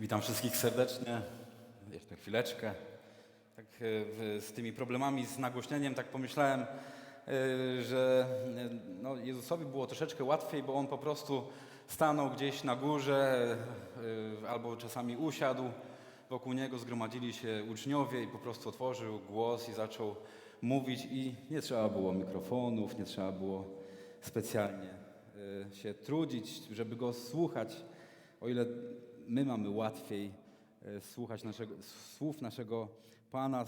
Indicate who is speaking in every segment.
Speaker 1: Witam wszystkich serdecznie. Jeszcze chwileczkę. Tak e, z tymi problemami z nagłośnieniem tak pomyślałem, e, że e, no, Jezusowi było troszeczkę łatwiej, bo on po prostu stanął gdzieś na górze albo czasami usiadł. Wokół niego zgromadzili się uczniowie i po prostu otworzył głos i zaczął mówić i nie trzeba było mikrofonów, nie trzeba było specjalnie się trudzić, żeby go słuchać. O ile my mamy łatwiej e, słuchać naszego, słów naszego Pana, e,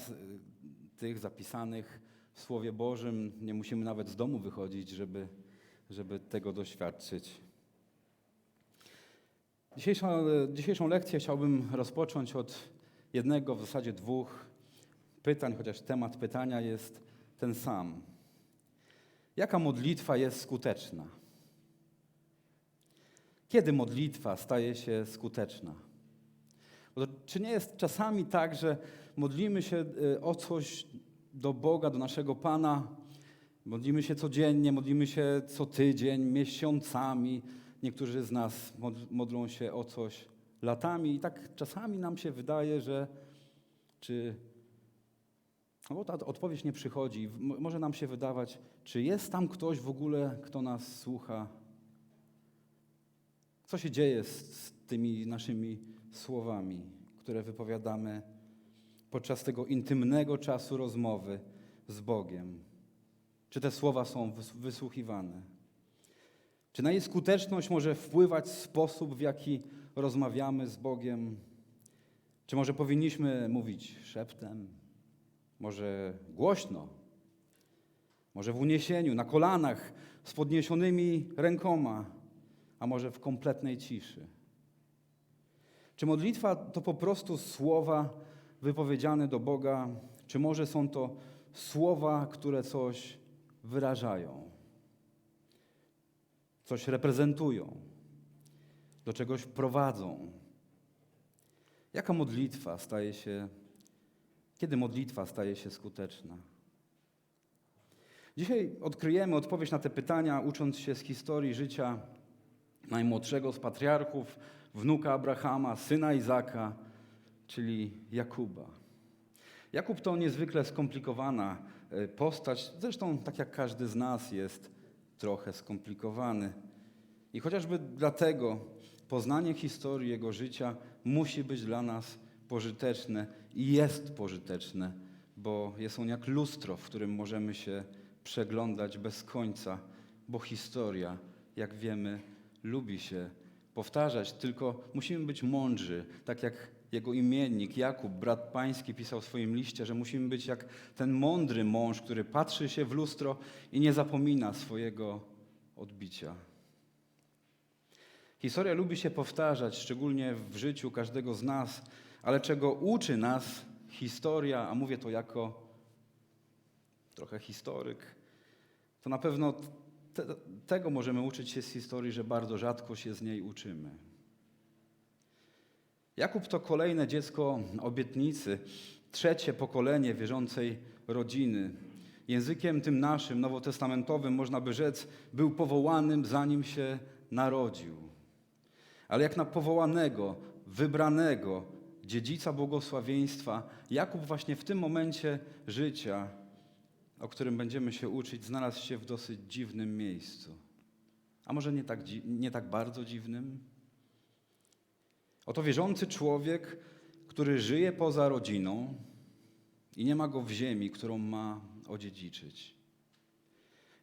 Speaker 1: tych zapisanych w Słowie Bożym, nie musimy nawet z domu wychodzić, żeby, żeby tego doświadczyć. Dzisiejszą, dzisiejszą lekcję chciałbym rozpocząć od jednego, w zasadzie dwóch pytań, chociaż temat pytania jest ten sam. Jaka modlitwa jest skuteczna? Kiedy modlitwa staje się skuteczna? Bo czy nie jest czasami tak, że modlimy się y, o coś do Boga, do naszego Pana, modlimy się codziennie, modlimy się co tydzień, miesiącami, niektórzy z nas mod- modlą się o coś latami i tak czasami nam się wydaje, że czy no bo ta odpowiedź nie przychodzi. Może nam się wydawać, czy jest tam ktoś w ogóle, kto nas słucha, co się dzieje z, z tymi naszymi słowami, które wypowiadamy podczas tego intymnego czasu rozmowy z Bogiem? Czy te słowa są wys- wysłuchiwane? Czy na jej skuteczność może wpływać sposób, w jaki rozmawiamy z Bogiem? Czy może powinniśmy mówić szeptem? Może głośno? Może w uniesieniu, na kolanach, z podniesionymi rękoma? A może w kompletnej ciszy? Czy modlitwa to po prostu słowa wypowiedziane do Boga, czy może są to słowa, które coś wyrażają, coś reprezentują, do czegoś prowadzą? Jaka modlitwa staje się, kiedy modlitwa staje się skuteczna? Dzisiaj odkryjemy odpowiedź na te pytania, ucząc się z historii życia najmłodszego z patriarchów, wnuka Abrahama, syna Izaka, czyli Jakuba. Jakub to niezwykle skomplikowana e, postać, zresztą tak jak każdy z nas jest trochę skomplikowany. I chociażby dlatego poznanie historii jego życia musi być dla nas pożyteczne i jest pożyteczne, bo jest on jak lustro, w którym możemy się przeglądać bez końca, bo historia, jak wiemy, lubi się powtarzać, tylko musimy być mądrzy, tak jak jego imiennik Jakub, brat pański, pisał w swoim liście, że musimy być jak ten mądry mąż, który patrzy się w lustro i nie zapomina swojego odbicia. Historia lubi się powtarzać, szczególnie w życiu każdego z nas, ale czego uczy nas historia, a mówię to jako trochę historyk, to na pewno te, tego możemy uczyć się z historii, że bardzo rzadko się z niej uczymy. Jakub to kolejne dziecko obietnicy, trzecie pokolenie wierzącej rodziny. Językiem tym naszym, nowotestamentowym, można by rzec, był powołanym, zanim się narodził. Ale jak na powołanego, wybranego, dziedzica błogosławieństwa, Jakub właśnie w tym momencie życia o którym będziemy się uczyć, znalazł się w dosyć dziwnym miejscu. A może nie tak, nie tak bardzo dziwnym? Oto wierzący człowiek, który żyje poza rodziną i nie ma go w ziemi, którą ma odziedziczyć.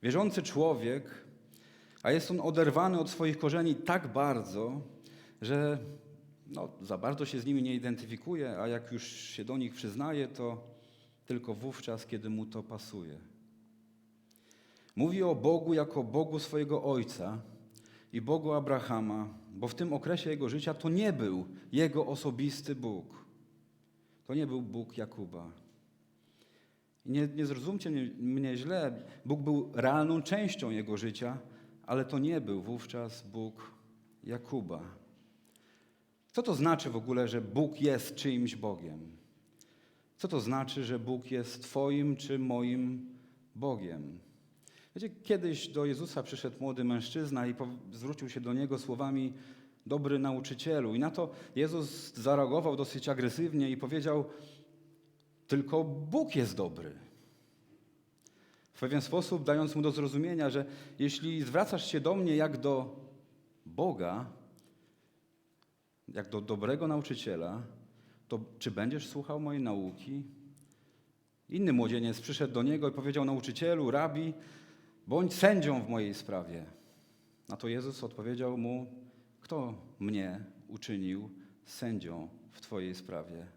Speaker 1: Wierzący człowiek, a jest on oderwany od swoich korzeni tak bardzo, że no, za bardzo się z nimi nie identyfikuje, a jak już się do nich przyznaje, to tylko wówczas, kiedy mu to pasuje. Mówi o Bogu jako Bogu swojego ojca i Bogu Abrahama, bo w tym okresie jego życia to nie był jego osobisty Bóg. To nie był Bóg Jakuba. Nie, nie zrozumcie mnie, mnie źle, Bóg był realną częścią jego życia, ale to nie był wówczas Bóg Jakuba. Co to znaczy w ogóle, że Bóg jest czyimś Bogiem? Co to znaczy, że Bóg jest Twoim czy moim Bogiem? Wiecie, kiedyś do Jezusa przyszedł młody mężczyzna i zwrócił się do Niego słowami dobry nauczycielu. I na to Jezus zareagował dosyć agresywnie i powiedział: Tylko Bóg jest dobry. W pewien sposób dając mu do zrozumienia, że jeśli zwracasz się do mnie jak do Boga, jak do dobrego nauczyciela, to czy będziesz słuchał mojej nauki? Inny młodzieniec przyszedł do niego i powiedział nauczycielu, rabi, bądź sędzią w mojej sprawie. Na to Jezus odpowiedział mu, kto mnie uczynił sędzią w twojej sprawie?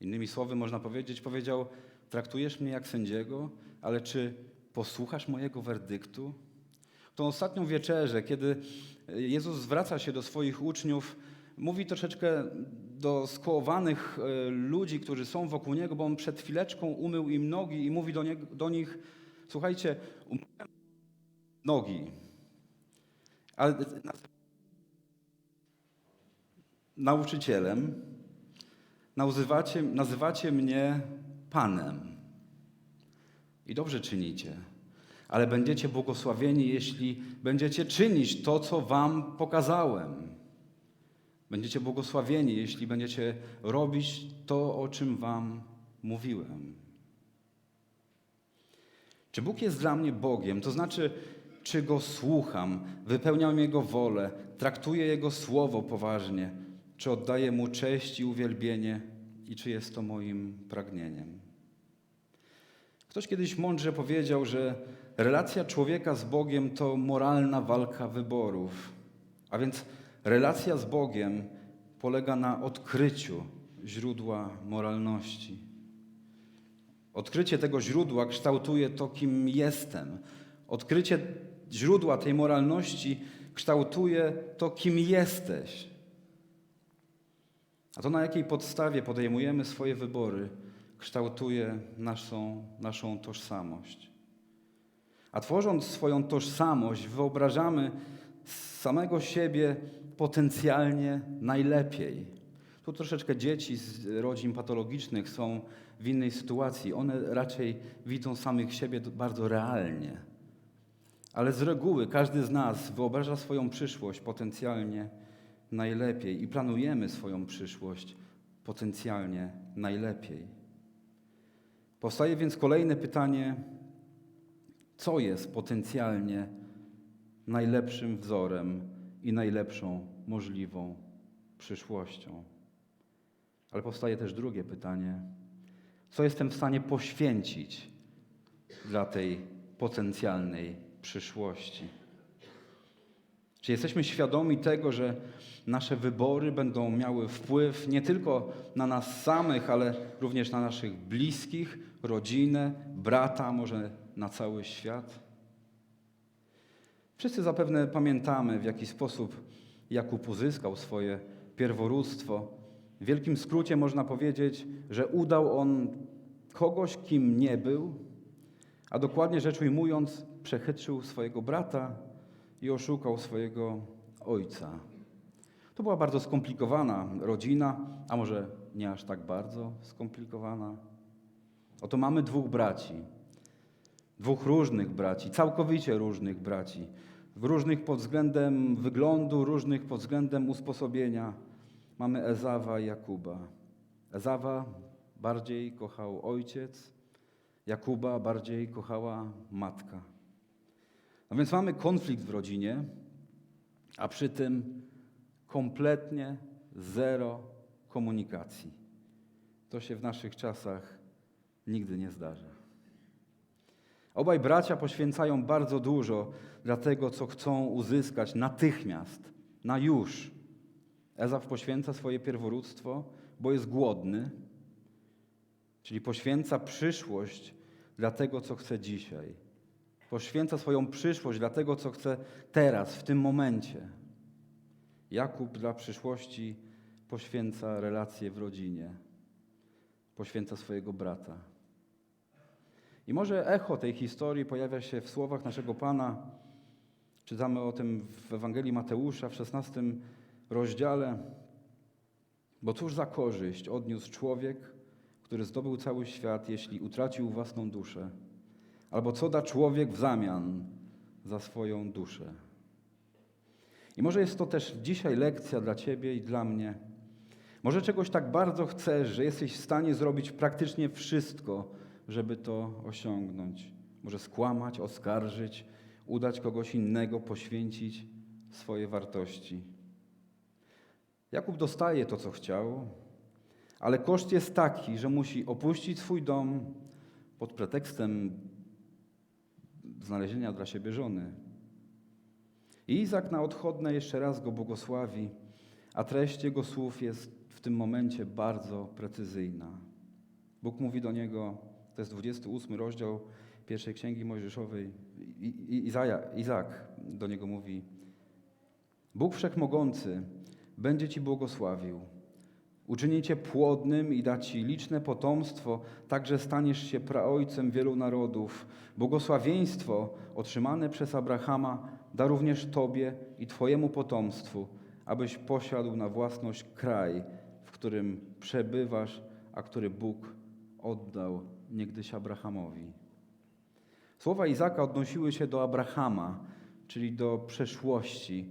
Speaker 1: Innymi słowy można powiedzieć, powiedział, traktujesz mnie jak sędziego, ale czy posłuchasz mojego werdyktu? Tą ostatnią wieczerzę, kiedy Jezus zwraca się do swoich uczniów, mówi troszeczkę do skołowanych e, ludzi, którzy są wokół Niego, bo On przed chwileczką umył im nogi i mówi do, do nich, słuchajcie, umyłem nogi, ale nauczycielem, nazywacie, nazywacie mnie Panem. I dobrze czynicie, ale będziecie błogosławieni, jeśli będziecie czynić to, co Wam pokazałem. Będziecie błogosławieni, jeśli będziecie robić to, o czym Wam mówiłem. Czy Bóg jest dla mnie Bogiem? To znaczy, czy Go słucham, wypełniam Jego wolę, traktuję Jego słowo poważnie, czy oddaję Mu cześć i uwielbienie i czy jest to moim pragnieniem. Ktoś kiedyś mądrze powiedział, że relacja człowieka z Bogiem to moralna walka wyborów. A więc relacja z Bogiem polega na odkryciu źródła moralności. Odkrycie tego źródła kształtuje to, kim jestem. Odkrycie źródła tej moralności kształtuje to, kim jesteś. A to na jakiej podstawie podejmujemy swoje wybory, kształtuje naszą, naszą tożsamość. A tworząc swoją tożsamość, wyobrażamy samego siebie potencjalnie najlepiej. Tu troszeczkę dzieci z rodzin patologicznych są w innej sytuacji. One raczej widzą samych siebie bardzo realnie. Ale z reguły każdy z nas wyobraża swoją przyszłość potencjalnie najlepiej i planujemy swoją przyszłość potencjalnie najlepiej. Powstaje więc kolejne pytanie: co jest potencjalnie najlepszym wzorem i najlepszą możliwą przyszłością? Ale powstaje też drugie pytanie: co jestem w stanie poświęcić dla tej potencjalnej przyszłości? Czy jesteśmy świadomi tego, że nasze wybory będą miały wpływ nie tylko na nas samych, ale również na naszych bliskich, rodzinę, brata, może na cały świat? Wszyscy zapewne pamiętamy, w jaki sposób Jakub uzyskał swoje pierworództwo. W wielkim skrócie można powiedzieć, że udał on kogoś, kim nie był, a dokładnie rzecz ujmując, przechytrzył swojego brata i oszukał swojego ojca. To była bardzo skomplikowana rodzina, a może nie aż tak bardzo skomplikowana. Oto mamy dwóch braci, dwóch różnych braci, całkowicie różnych braci, różnych pod względem wyglądu, różnych pod względem usposobienia. Mamy Ezawa i Jakuba. Ezawa bardziej kochał ojciec, Jakuba bardziej kochała matka. No więc mamy konflikt w rodzinie, a przy tym kompletnie zero komunikacji. To się w naszych czasach nigdy nie zdarza. Obaj bracia poświęcają bardzo dużo dla tego, co chcą uzyskać natychmiast, na już. Ezaf poświęca swoje pierworództwo, bo jest głodny, czyli poświęca przyszłość dla tego, co chce dzisiaj. Poświęca swoją przyszłość dla tego, co chce teraz, w tym momencie. Jakub dla przyszłości poświęca relacje w rodzinie, poświęca swojego brata. I może echo tej historii pojawia się w słowach naszego Pana. Czytamy o tym w Ewangelii Mateusza w 16 rozdziale. Bo cóż za korzyść odniósł człowiek, który zdobył cały świat, jeśli utracił własną duszę? Albo co da człowiek w zamian za swoją duszę? I może jest to też dzisiaj lekcja dla Ciebie i dla mnie. Może czegoś tak bardzo chcesz, że jesteś w stanie zrobić praktycznie wszystko, żeby to osiągnąć. Może skłamać, oskarżyć, udać kogoś innego, poświęcić swoje wartości. Jakub dostaje to, co chciał, ale koszt jest taki, że musi opuścić swój dom pod pretekstem znalezienia dla siebie żony. I Izak na odchodne jeszcze raz go błogosławi, a treść jego słów jest w tym momencie bardzo precyzyjna. Bóg mówi do niego, to jest 28 rozdział pierwszej księgi Mojżeszowej, Izaja, Izak do niego mówi: Bóg Wszechmogący będzie ci błogosławił. Uczyni cię płodnym i da ci liczne potomstwo, tak że staniesz się praojcem wielu narodów. Błogosławieństwo otrzymane przez Abrahama da również tobie i twojemu potomstwu, abyś posiadł na własność kraj, w którym przebywasz, a który Bóg oddał niegdyś Abrahamowi. Słowa Izaka odnosiły się do Abrahama, czyli do przeszłości,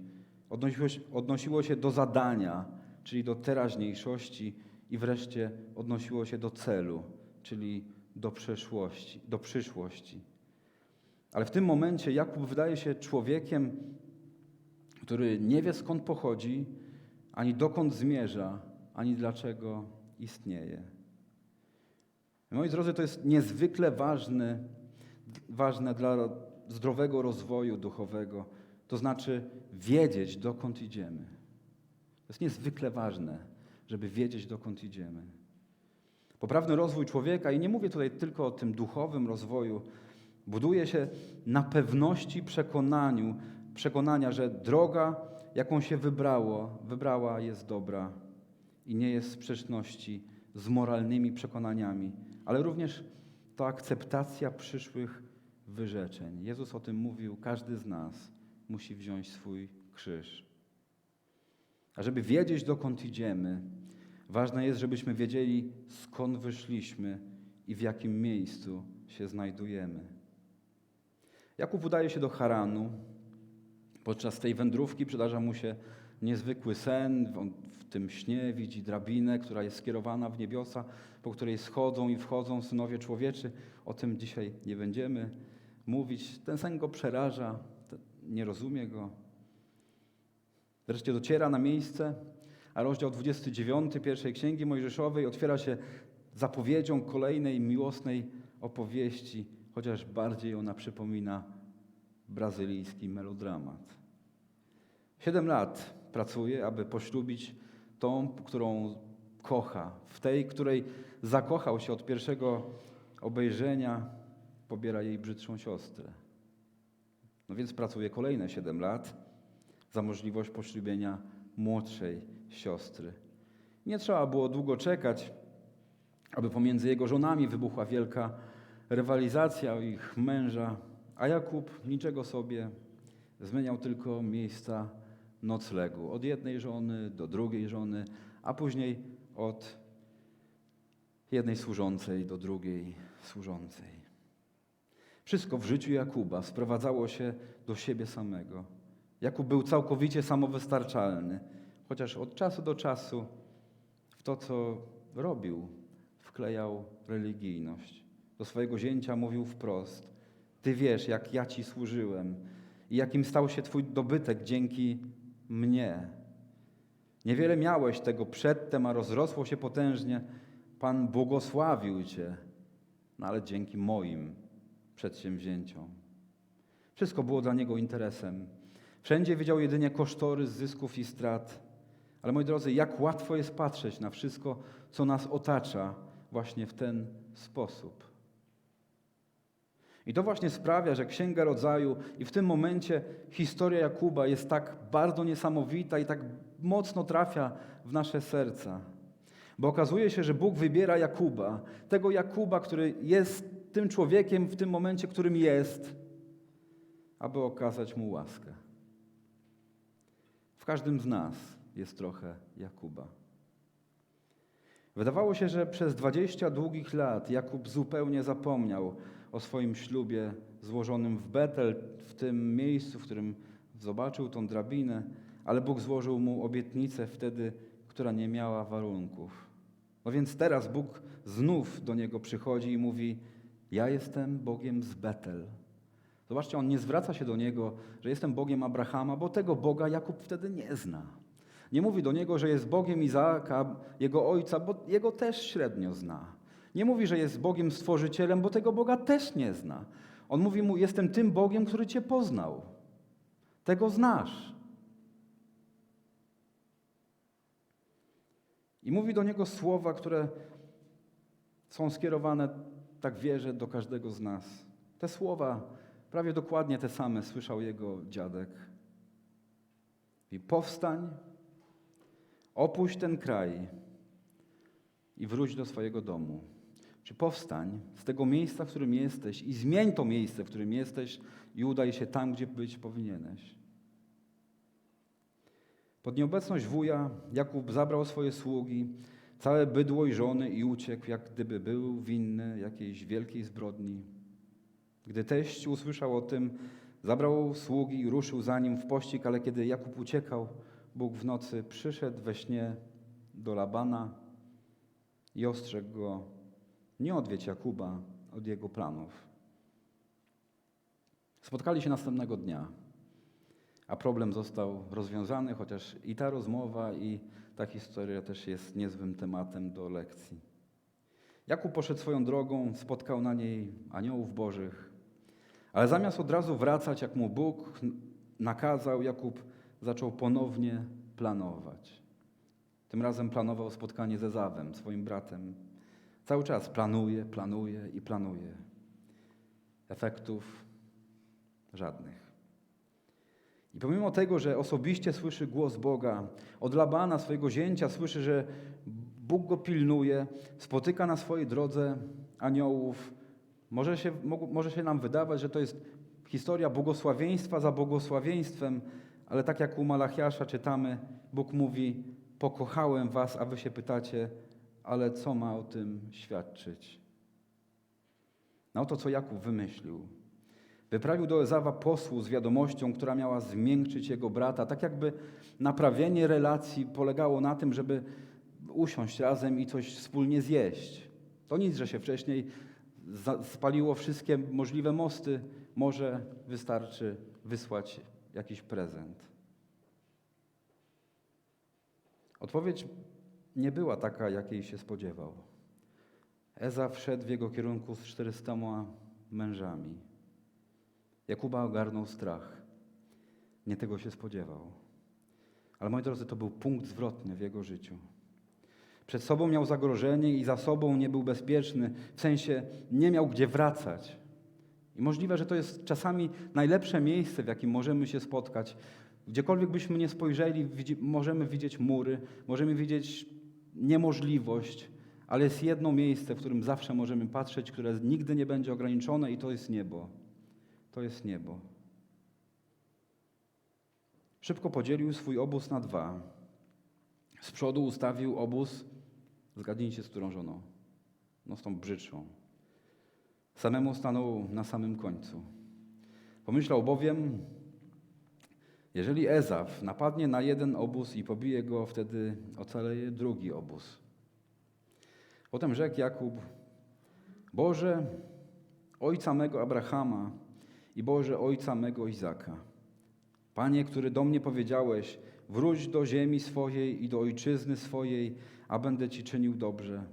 Speaker 1: odnosiło się, odnosiło się do zadania, czyli do teraźniejszości i wreszcie odnosiło się do celu, czyli do przeszłości, do przyszłości. Ale w tym momencie Jakub wydaje się człowiekiem, który nie wie skąd pochodzi, ani dokąd zmierza, ani dlaczego istnieje. Moi drodzy, to jest niezwykle ważne, ważne dla zdrowego rozwoju duchowego, to znaczy wiedzieć, dokąd idziemy. To jest niezwykle ważne, żeby wiedzieć, dokąd idziemy. Poprawny rozwój człowieka, i nie mówię tutaj tylko o tym duchowym rozwoju, buduje się na pewności przekonaniu, przekonania, że droga, jaką się wybrało, wybrała, jest dobra i nie jest w sprzeczności z moralnymi przekonaniami, ale również to akceptacja przyszłych wyrzeczeń. Jezus o tym mówił, każdy z nas musi wziąć swój krzyż. A żeby wiedzieć, dokąd idziemy, ważne jest, żebyśmy wiedzieli, skąd wyszliśmy i w jakim miejscu się znajdujemy. Jakub udaje się do Haranu. Podczas tej wędrówki przydarza mu się niezwykły sen. On w tym śnie widzi drabinę, która jest skierowana w niebiosa, po której schodzą i wchodzą synowie człowieczy. O tym dzisiaj nie będziemy mówić. Ten sen go przeraża, nie rozumie go. Wreszcie dociera na miejsce, a rozdział 29 pierwszej Księgi Mojżeszowej otwiera się zapowiedzią kolejnej miłosnej opowieści, chociaż bardziej ona przypomina brazylijski melodramat. Siedem lat pracuje, aby poślubić tą, którą kocha, w tej, której zakochał się od pierwszego obejrzenia, pobiera jej brzydszą siostrę. No więc pracuje kolejne siedem lat za możliwość poślubienia młodszej siostry. Nie trzeba było długo czekać, aby pomiędzy jego żonami wybuchła wielka rywalizacja ich męża, a Jakub niczego sobie zmieniał tylko miejsca noclegu. Od jednej żony do drugiej żony, a później od jednej służącej do drugiej służącej. Wszystko w życiu Jakuba sprowadzało się do siebie samego. Jakub był całkowicie samowystarczalny, chociaż od czasu do czasu w to, co robił, wklejał religijność. Do swojego zięcia mówił wprost: Ty wiesz, jak ja ci służyłem i jakim stał się Twój dobytek dzięki mnie. Niewiele miałeś tego przedtem, a rozrosło się potężnie. Pan błogosławił Cię, no ale dzięki moim przedsięwzięciom. Wszystko było dla niego interesem. Wszędzie widział jedynie kosztory zysków i strat. Ale moi drodzy, jak łatwo jest patrzeć na wszystko, co nas otacza, właśnie w ten sposób. I to właśnie sprawia, że Księga Rodzaju i w tym momencie historia Jakuba jest tak bardzo niesamowita i tak mocno trafia w nasze serca. Bo okazuje się, że Bóg wybiera Jakuba, tego Jakuba, który jest tym człowiekiem w tym momencie, którym jest, aby okazać mu łaskę. W każdym z nas jest trochę Jakuba. Wydawało się, że przez dwadzieścia długich lat Jakub zupełnie zapomniał o swoim ślubie złożonym w Betel, w tym miejscu, w którym zobaczył tą drabinę, ale Bóg złożył mu obietnicę wtedy, która nie miała warunków. No więc teraz Bóg znów do niego przychodzi i mówi: Ja jestem Bogiem z Betel. Zobaczcie, on nie zwraca się do niego, że jestem Bogiem Abrahama, bo tego Boga Jakub wtedy nie zna. Nie mówi do niego, że jest Bogiem Izaaka, jego ojca, bo jego też średnio zna. Nie mówi, że jest Bogiem Stworzycielem, bo tego Boga też nie zna. On mówi mu: Jestem tym Bogiem, który Cię poznał. Tego znasz. I mówi do niego słowa, które są skierowane, tak wierzę, do każdego z nas. Te słowa, prawie dokładnie te same, słyszał jego dziadek. I powstań, opuść ten kraj i wróć do swojego domu. Czy powstań z tego miejsca, w którym jesteś i zmień to miejsce, w którym jesteś i udaj się tam, gdzie być powinieneś. Pod nieobecność wuja Jakub zabrał swoje sługi, całe bydło i żony i uciekł, jak gdyby był winny jakiejś wielkiej zbrodni. Gdy teść usłyszał o tym, zabrał sługi i ruszył za nim w pościg, ale kiedy Jakub uciekał, Bóg w nocy przyszedł we śnie do Labana i ostrzegł go, nie odwiedź Jakuba od jego planów. Spotkali się następnego dnia, a problem został rozwiązany, chociaż i ta rozmowa, i ta historia też jest niezłym tematem do lekcji. Jakub poszedł swoją drogą, spotkał na niej aniołów bożych, ale zamiast od razu wracać, jak mu Bóg nakazał, Jakub zaczął ponownie planować. Tym razem planował spotkanie ze Zawem, swoim bratem. Cały czas planuje, planuje i planuje. Efektów żadnych. I pomimo tego, że osobiście słyszy głos Boga, od Labana, swojego zięcia, słyszy, że Bóg go pilnuje, spotyka na swojej drodze aniołów, może się, może się nam wydawać, że to jest historia błogosławieństwa za błogosławieństwem, ale tak jak u Malachiasza czytamy, Bóg mówi: Pokochałem was, a wy się pytacie, ale co ma o tym świadczyć? No to, co Jakub wymyślił. Wyprawił do Ezawa posłu z wiadomością, która miała zmiękczyć jego brata, tak jakby naprawienie relacji polegało na tym, żeby usiąść razem i coś wspólnie zjeść. To nic, że się wcześniej spaliło wszystkie możliwe mosty, może wystarczy wysłać jakiś prezent. Odpowiedź nie była taka, jakiej się spodziewał. Eza wszedł w jego kierunku z czterystoma mężami. Jakuba ogarnął strach. Nie tego się spodziewał. Ale moi drodzy, to był punkt zwrotny w jego życiu. Przed sobą miał zagrożenie i za sobą nie był bezpieczny, w sensie nie miał gdzie wracać. I możliwe, że to jest czasami najlepsze miejsce, w jakim możemy się spotkać. Gdziekolwiek byśmy nie spojrzeli, możemy widzieć mury, możemy widzieć niemożliwość, ale jest jedno miejsce, w którym zawsze możemy patrzeć, które nigdy nie będzie ograniczone, i to jest niebo. To jest niebo. Szybko podzielił swój obóz na dwa. Z przodu ustawił obóz, zgadnijcie z którą żoną? No z tą brzydszą. Samemu stanął na samym końcu. Pomyślał bowiem, jeżeli Ezaf napadnie na jeden obóz i pobije go, wtedy ocaleje drugi obóz. Potem rzekł Jakub, Boże, ojca mego Abrahama i Boże, ojca mego Izaka, Panie, który do mnie powiedziałeś, wróć do ziemi swojej i do ojczyzny swojej, a będę Ci czynił dobrze.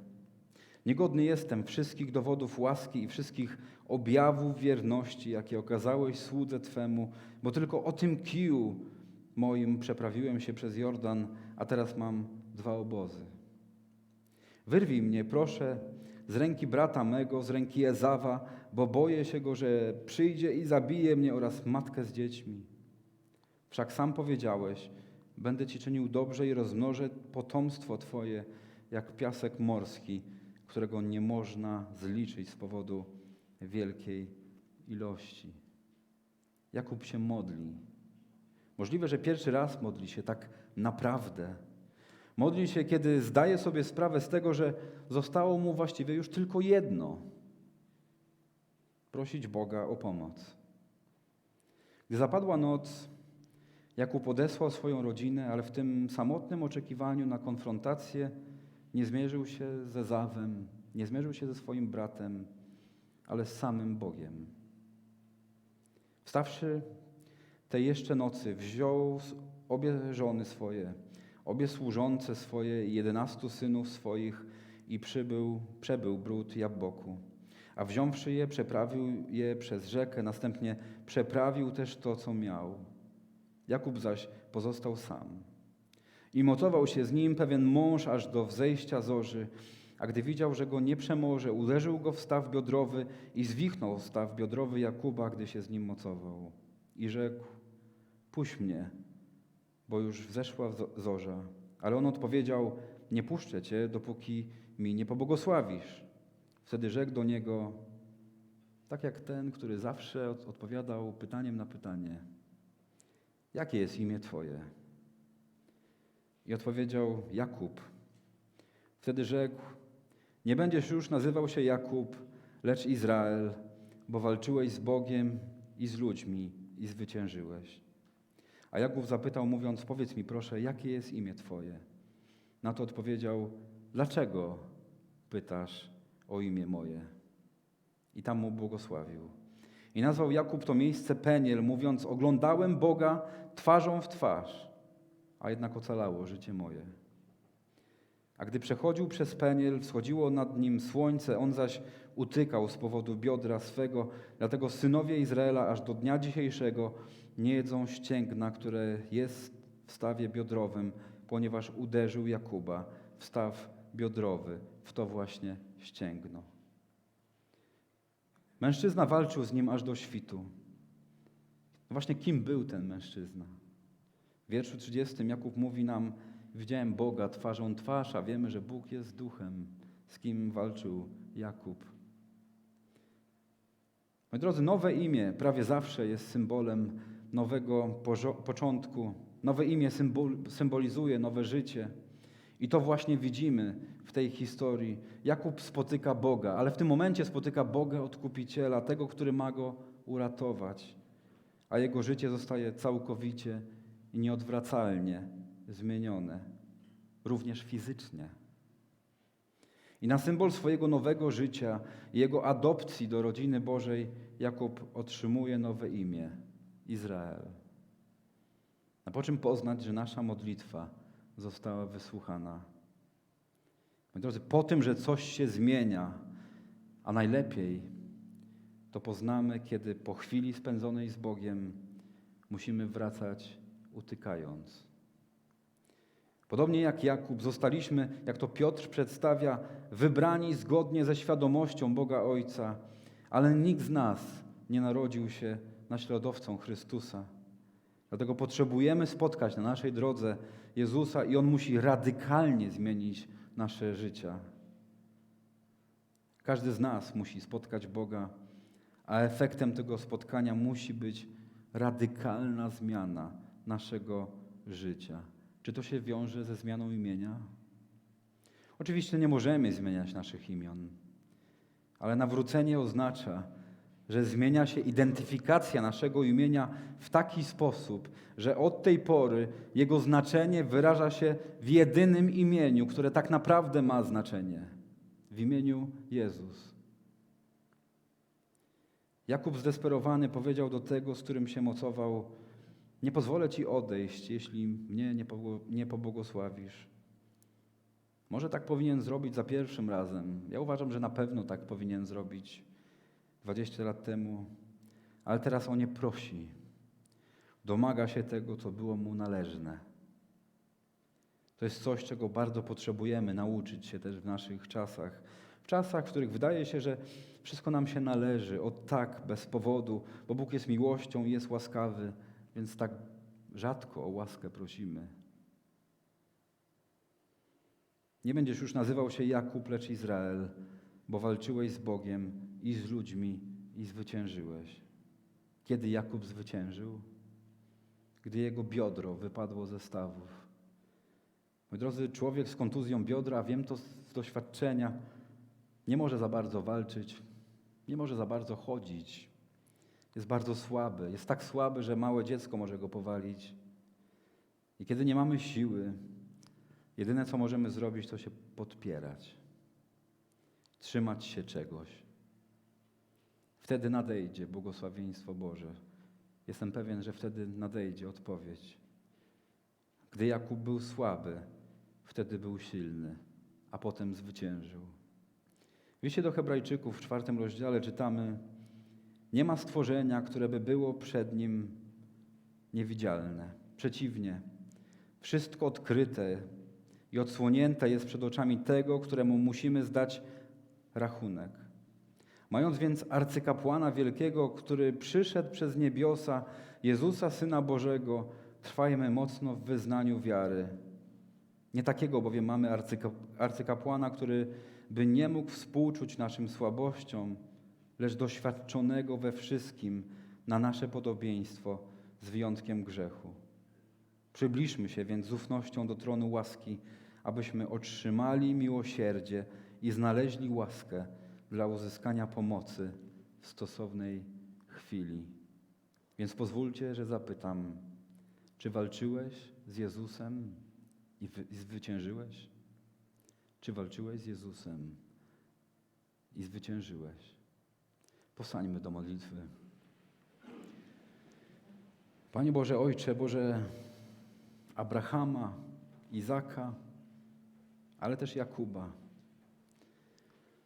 Speaker 1: Niegodny jestem wszystkich dowodów łaski i wszystkich objawów wierności, jakie okazałeś słudze Twemu, bo tylko o tym kiju moim przeprawiłem się przez Jordan, a teraz mam dwa obozy. Wyrwij mnie, proszę, z ręki brata mego, z ręki Ezawa, bo boję się go, że przyjdzie i zabije mnie oraz matkę z dziećmi. Wszak sam powiedziałeś, będę Ci czynił dobrze i rozmnożę potomstwo Twoje, jak piasek morski, którego nie można zliczyć z powodu wielkiej ilości. Jakub się modli. Możliwe, że pierwszy raz modli się tak naprawdę. Modli się, kiedy zdaje sobie sprawę z tego, że zostało mu właściwie już tylko jedno: prosić Boga o pomoc. Gdy zapadła noc, Jakub odesłał swoją rodzinę, ale w tym samotnym oczekiwaniu na konfrontację nie zmierzył się ze Zawem, nie zmierzył się ze swoim bratem, ale z samym Bogiem. Wstawszy tej jeszcze nocy, wziął obie żony swoje, obie służące swoje i jedenastu synów swoich i przybył, przebył brud Jabboku. A wziąwszy je, przeprawił je przez rzekę, następnie przeprawił też to, co miał. Jakub zaś pozostał sam. I mocował się z nim pewien mąż aż do wzejścia zorzy, a gdy widział, że go nie przemoże, uderzył go w staw biodrowy i zwichnął staw biodrowy Jakuba, gdy się z nim mocował. I rzekł, puść mnie, bo już wzeszła zorza. Ale on odpowiedział, nie puszczę cię, dopóki mi nie pobłogosławisz. Wtedy rzekł do niego, tak jak ten, który zawsze odpowiadał pytaniem na pytanie, jakie jest imię twoje? I odpowiedział, Jakub. Wtedy rzekł, nie będziesz już nazywał się Jakub, lecz Izrael, bo walczyłeś z Bogiem i z ludźmi i zwyciężyłeś. A Jakub zapytał, mówiąc, powiedz mi proszę, jakie jest imię Twoje? Na to odpowiedział, dlaczego pytasz o imię moje? I tam mu błogosławił. I nazwał Jakub to miejsce Peniel, mówiąc, oglądałem Boga twarzą w twarz, a jednak ocalało życie moje. A gdy przechodził przez Peniel, wschodziło nad nim słońce, on zaś utykał z powodu biodra swego, dlatego synowie Izraela aż do dnia dzisiejszego nie jedzą ścięgna, które jest w stawie biodrowym, ponieważ uderzył Jakuba w staw biodrowy, w to właśnie ścięgno. Mężczyzna walczył z nim aż do świtu. Właśnie kim był ten mężczyzna? W wierszu 30 Jakub mówi nam, widziałem Boga twarzą twarz, a wiemy, że Bóg jest duchem, z kim walczył Jakub. Moi drodzy, nowe imię prawie zawsze jest symbolem nowego początku. Nowe imię symbol, symbolizuje nowe życie. I to właśnie widzimy w tej historii. Jakub spotyka Boga, ale w tym momencie spotyka Boga odkupiciela, tego, który ma go uratować. A jego życie zostaje całkowicie nieodwracalnie zmienione, również fizycznie. I na symbol swojego nowego życia jego adopcji do rodziny Bożej Jakub otrzymuje nowe imię Izrael. A po czym poznać, że nasza modlitwa została wysłuchana. Moi drodzy, po tym, że coś się zmienia, a najlepiej to poznamy, kiedy po chwili spędzonej z Bogiem musimy wracać utykając. Podobnie jak Jakub, zostaliśmy, jak to Piotr przedstawia, wybrani zgodnie ze świadomością Boga Ojca, ale nikt z nas nie narodził się naśladowcą Chrystusa. Dlatego potrzebujemy spotkać na naszej drodze Jezusa i On musi radykalnie zmienić nasze życia. Każdy z nas musi spotkać Boga, a efektem tego spotkania musi być radykalna zmiana naszego życia. Czy to się wiąże ze zmianą imienia? Oczywiście nie możemy zmieniać naszych imion, ale nawrócenie oznacza, że zmienia się identyfikacja naszego imienia w taki sposób, że od tej pory jego znaczenie wyraża się w jedynym imieniu, które tak naprawdę ma znaczenie w imieniu Jezus. Jakub zdesperowany powiedział do tego, z którym się mocował: Nie pozwolę ci odejść, jeśli mnie nie pobłogosławisz. Może tak powinien zrobić za pierwszym razem. Ja uważam, że na pewno tak powinien zrobić 20 lat temu, ale teraz o nie prosi. Domaga się tego, co było mu należne. To jest coś, czego bardzo potrzebujemy nauczyć się też w naszych czasach. W czasach, w których wydaje się, że wszystko nam się należy, od tak, bez powodu, bo Bóg jest miłością i jest łaskawy, więc tak rzadko o łaskę prosimy. Nie będziesz już nazywał się Jakub, lecz Izrael, bo walczyłeś z Bogiem i z ludźmi i zwyciężyłeś. Kiedy Jakub zwyciężył? Gdy jego biodro wypadło ze stawów. Moi drodzy, człowiek z kontuzją biodra, wiem to z doświadczenia, nie może za bardzo walczyć, nie może za bardzo chodzić. Jest bardzo słaby. Jest tak słaby, że małe dziecko może go powalić. I kiedy nie mamy siły, jedyne co możemy zrobić, to się podpierać, trzymać się czegoś. Wtedy nadejdzie błogosławieństwo Boże. Jestem pewien, że wtedy nadejdzie odpowiedź. Gdy Jakub był słaby, wtedy był silny, a potem zwyciężył. W liście do Hebrajczyków w czwartym rozdziale czytamy: Nie ma stworzenia, które by było przed nim niewidzialne. Przeciwnie, wszystko odkryte i odsłonięte jest przed oczami tego, któremu musimy zdać rachunek. Mając więc arcykapłana wielkiego, który przyszedł przez niebiosa, Jezusa, Syna Bożego, trwajmy mocno w wyznaniu wiary. Nie takiego bowiem mamy arcyka- arcykapłana, który by nie mógł współczuć naszym słabościom, lecz doświadczonego we wszystkim na nasze podobieństwo, z wyjątkiem grzechu. Przybliżmy się więc z ufnością do tronu łaski, abyśmy otrzymali miłosierdzie i znaleźli łaskę dla uzyskania pomocy w stosownej chwili. Więc pozwólcie, że zapytam, czy walczyłeś z Jezusem i, wy, i zwyciężyłeś? Czy walczyłeś z Jezusem i zwyciężyłeś? Postańmy do modlitwy. Panie Boże, Ojcze, Boże Abrahama, Izaka, ale też Jakuba.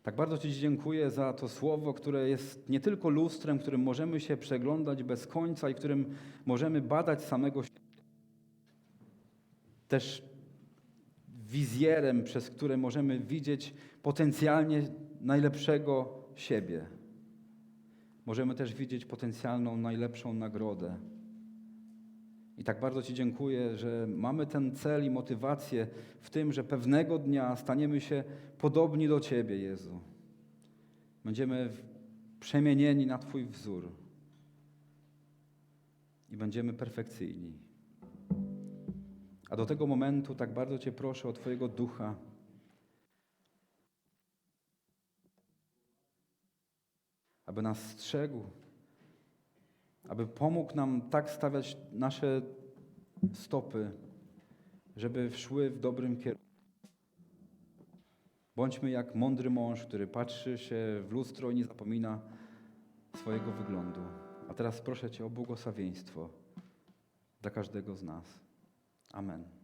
Speaker 1: Tak bardzo Ci dziękuję za to słowo, które jest nie tylko lustrem, którym możemy się przeglądać bez końca i którym możemy badać samego siebie, też wizjerem, przez które możemy widzieć potencjalnie najlepszego siebie. Możemy też widzieć potencjalną najlepszą nagrodę. I tak bardzo Ci dziękuję, że mamy ten cel i motywację w tym, że pewnego dnia staniemy się podobni do Ciebie, Jezu. Będziemy przemienieni na Twój wzór i będziemy perfekcyjni. A do tego momentu tak bardzo Cię proszę o Twojego ducha, aby nas strzegł, aby pomógł nam tak stawiać nasze stopy, żeby szły w dobrym kierunku. Bądźmy jak mądry mąż, który patrzy się w lustro i nie zapomina swojego wyglądu. A teraz proszę Cię o błogosławieństwo dla każdego z nas. Amen.